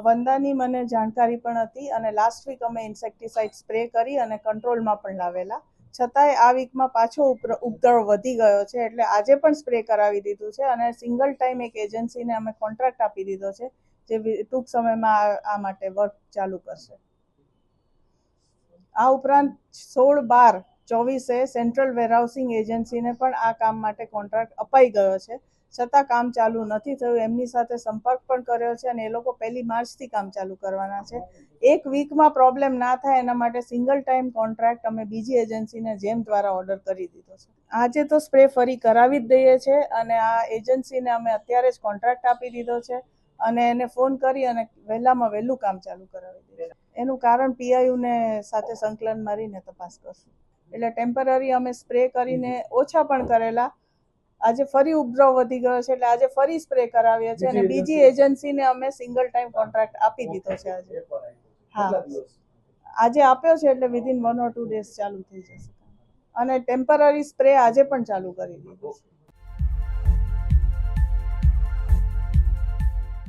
વંદાની મને જાણકારી પણ હતી અને લાસ્ટ વીક અમે ઇન્સેક્ટિસાઇડ સ્પ્રે કરી અને કંટ્રોલમાં પણ લાવેલા. છતાંય આ વીકમાં પાછો ઉપદ્ર- ઉપદ્રવ વધી ગયો છે એટલે આજે પણ સ્પ્રે કરાવી દીધું છે અને સિંગલ ટાઈમ એક એજન્સીને અમે કોન્ટ્રાક્ટ આપી દીધો છે જે ટૂંક સમયમાં આ માટે વર્ક ચાલુ કરશે. આ ઉપરાંત સોળ બાર ચોવીસે સેન્ટ્રલ વેરહાઉસિંગ એજન્સીને પણ આ કામ માટે કોન્ટ્રાક્ટ અપાઈ ગયો છે. છતાં કામ ચાલુ નથી થયું. એમની સાથે સંપર્ક પણ કર્યો છે અને એ લોકો પહેલી માર્ચથી કામ ચાલુ કરવાના છે. એક વીકમાં પ્રોબ્લેમ ના થાય એના માટે સિંગલ ટાઈમ કોન્ટ્રાક્ટ અમે બીજી એજન્સીને જેમ દ્વારા ઓર્ડર કરી દીધો છે. આજે તો સ્પ્રે ફરી કરાવી જ દઈએ છે અને આ એજન્સીને અમે અત્યારે જ કોન્ટ્રાક્ટ આપી દીધો છે અને એને ફોન કરી અને વહેલામાં વહેલું કામ ચાલુ કરાવી દીધું એનું કારણ પીઆઈયુને સાથે સંકલન મારીને તપાસ કરશું. એટલે ટેમ્પરરી અમે સ્પ્રે કરીને ઓછા પણ કરેલા. આજે ફરી ઉપદ્રવ વધી ગયો છે એટલે આજે ફરી સ્પ્રે કરાવ્યો છે અને બીજી એજન્સીને અમે સિંગલ ટાઈમ કોન્ટ્રાક્ટ આપી દીધો છે આજે. હા. આજે આપ્યો છે એટલે within one or two days ચાલુ થઈ જશે. અને ટેમ્પરરી સ્પ્રે આજે પણ ચાલુ કરી દીધો છે.